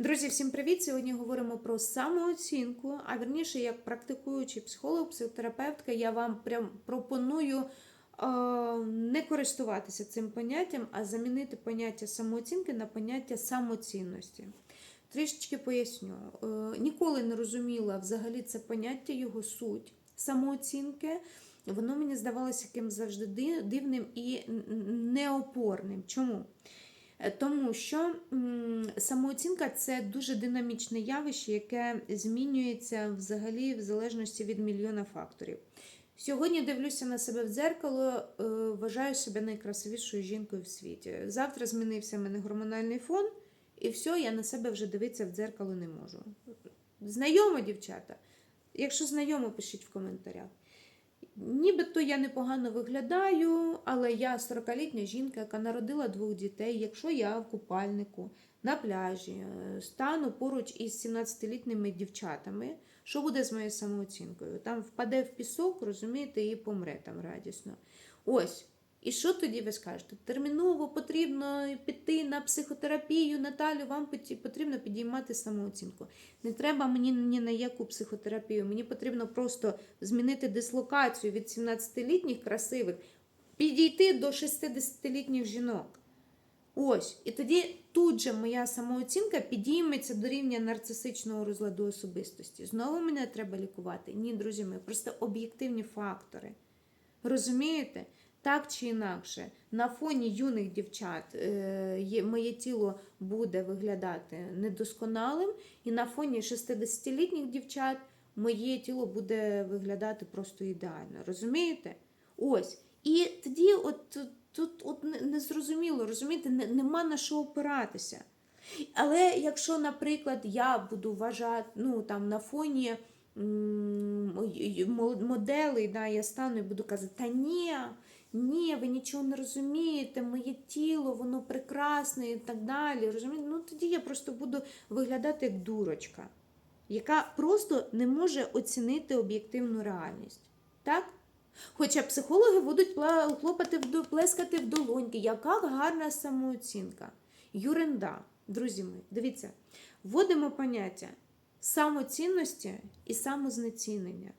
Друзі, всім привіт! Сьогодні говоримо про самооцінку. А вірніше, як практикуючий психолог, психотерапевтка, я вам прям пропоную е, не користуватися цим поняттям, а замінити поняття самооцінки на поняття самоцінності. Трішечки поясню. Е, ніколи не розуміла взагалі це поняття, його суть самооцінки. Воно мені здавалося яким завжди дивним і неопорним. Чому? Е, Тому що самооцінка це дуже динамічне явище, яке змінюється взагалі в залежності від мільйона факторів. Сьогодні дивлюся на себе в дзеркало, е, вважаю себе найкрасивішою жінкою в світі. Завтра змінився в мене гормональний фон, і все, я на себе вже дивитися в дзеркало не можу. Знайомо, дівчата? Якщо знайомо, пишіть в коментарях. Нібито я непогано виглядаю, але я 40-літня жінка, яка народила двох дітей. Якщо я в купальнику на пляжі е, стану поруч із 17-літніми дівчатами, що буде з моєю самооцінкою? Там впаде в пісок, розумієте, і помре там радісно. Ось. І що тоді ви скажете? Терміново потрібно піти на психотерапію, Наталю, вам потрібно підіймати самооцінку. Не треба мені ні на яку психотерапію. Мені потрібно просто змінити дислокацію від 17-літніх красивих, підійти до 60-літніх жінок. Ось. І тоді тут же моя самооцінка підійметься до рівня нарцисичного розладу особистості. Знову мене треба лікувати? Ні, друзі мої, просто об'єктивні фактори. Розумієте? Так чи інакше, на фоні юних дівчат е, моє тіло буде виглядати недосконалим, і на фоні 60-літніх дівчат моє тіло буде виглядати просто ідеально. Розумієте? Ось. І тоді, от тут, от незрозуміло, розумієте, нема на що опиратися. Але якщо, наприклад, я буду вважати, ну там на фоні моделей, да, я стану і буду казати, та ні, ні, ви нічого не розумієте, моє тіло, воно прекрасне і так далі. Розумієте? Ну тоді я просто буду виглядати як дурочка, яка просто не може оцінити об'єктивну реальність. Так? Хоча психологи будуть хлопати плескати в долоньки, яка гарна самооцінка. Юренда, друзі мої, дивіться, вводимо поняття самоцінності і самознецінення.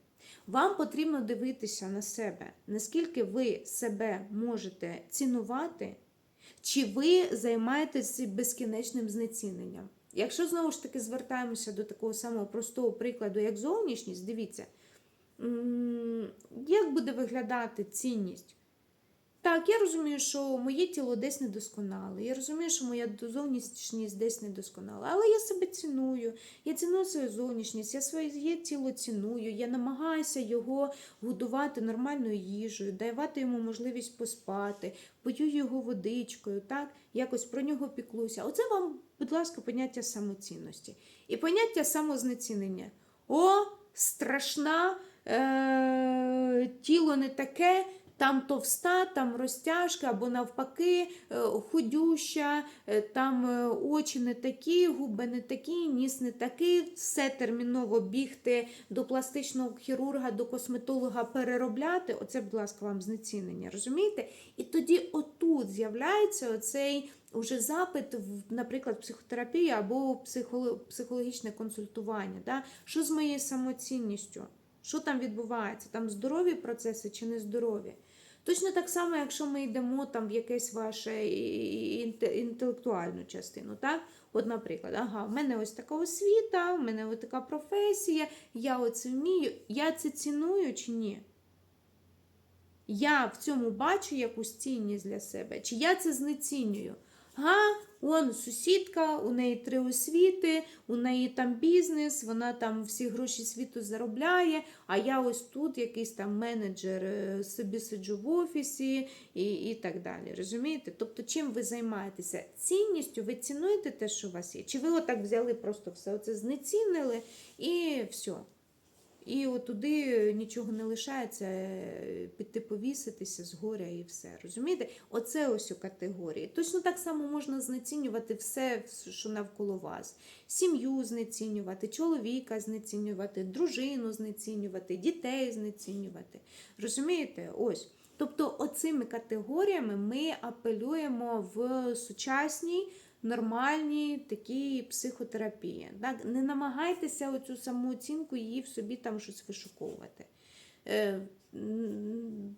Вам потрібно дивитися на себе, наскільки ви себе можете цінувати, чи ви займаєтеся безкінечним знеціненням. Якщо знову ж таки звертаємося до такого самого простого прикладу, як зовнішність, дивіться, як буде виглядати цінність? Так, я розумію, що моє тіло десь недосконале. Я розумію, що моя зовнішність десь недосконала. Але я себе ціную. Я ціную свою зовнішність, я своє тіло ціную. Я намагаюся його годувати нормальною їжею, давати йому можливість поспати, пою його водичкою, так, якось про нього піклуюся. Оце вам, будь ласка, поняття самоцінності. І поняття самознецінення. О, страшна, е- тіло не таке. Там товста, там розтяжка, або навпаки, е, худюща, е, там е, очі не такі, губи не такі, ніс не такий. Все терміново бігти до пластичного хірурга, до косметолога переробляти. Оце, будь ласка, вам знецінення. Розумієте? І тоді отут з'являється оцей уже запит, в, наприклад, психотерапію або психоло- психологічне консультування. Да? Що з моєю самоцінністю? Що там відбувається? Там здорові процеси чи нездорові? Точно так само, якщо ми йдемо там в якесь ваше інтелектуальну частину. Так? От, наприклад, ага, в мене ось така освіта, в мене ось така професія, я оце вмію, я це ціную чи ні? Я в цьому бачу якусь цінність для себе, чи я це знецінюю? Га, он сусідка, у неї три освіти, у неї там бізнес, вона там всі гроші світу заробляє, а я ось тут якийсь там менеджер, е, собі сиджу в офісі і, і так далі. Розумієте? Тобто, чим ви займаєтеся? Цінністю, ви цінуєте те, що у вас є? Чи ви отак взяли, просто все це знецінили і все? І от туди нічого не лишається, е, піти повіситися з горя і все. Розумієте? Оце ось у категорії. Точно так само можна знецінювати все, що навколо вас. Сім'ю знецінювати, чоловіка знецінювати, дружину знецінювати, дітей знецінювати. Розумієте? Ось. Тобто, оцими категоріями ми апелюємо в сучасній нормальні такі психотерапії. Так? Не намагайтеся оцю самооцінку її в собі там щось вишуковувати. Е,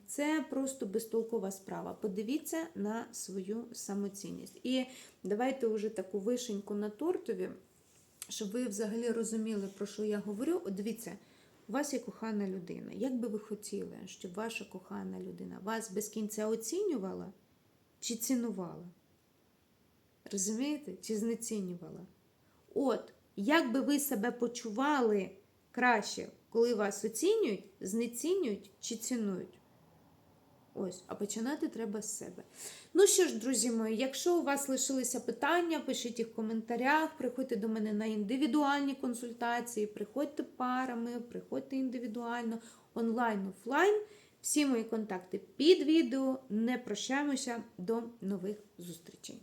Це просто безтолкова справа. Подивіться на свою самоцінність. І давайте вже таку вишеньку на тортові, щоб ви взагалі розуміли, про що я говорю. От дивіться, у вас є кохана людина. Як би ви хотіли, щоб ваша кохана людина вас без кінця оцінювала чи цінувала? Розумієте? Чи знецінювала? От, як би ви себе почували краще, коли вас оцінюють, знецінюють чи цінують? Ось, а починати треба з себе. Ну що ж, друзі мої, якщо у вас лишилися питання, пишіть їх в коментарях, приходьте до мене на індивідуальні консультації, приходьте парами, приходьте індивідуально, онлайн, офлайн. Всі мої контакти під відео. Не прощаємося до нових зустрічей.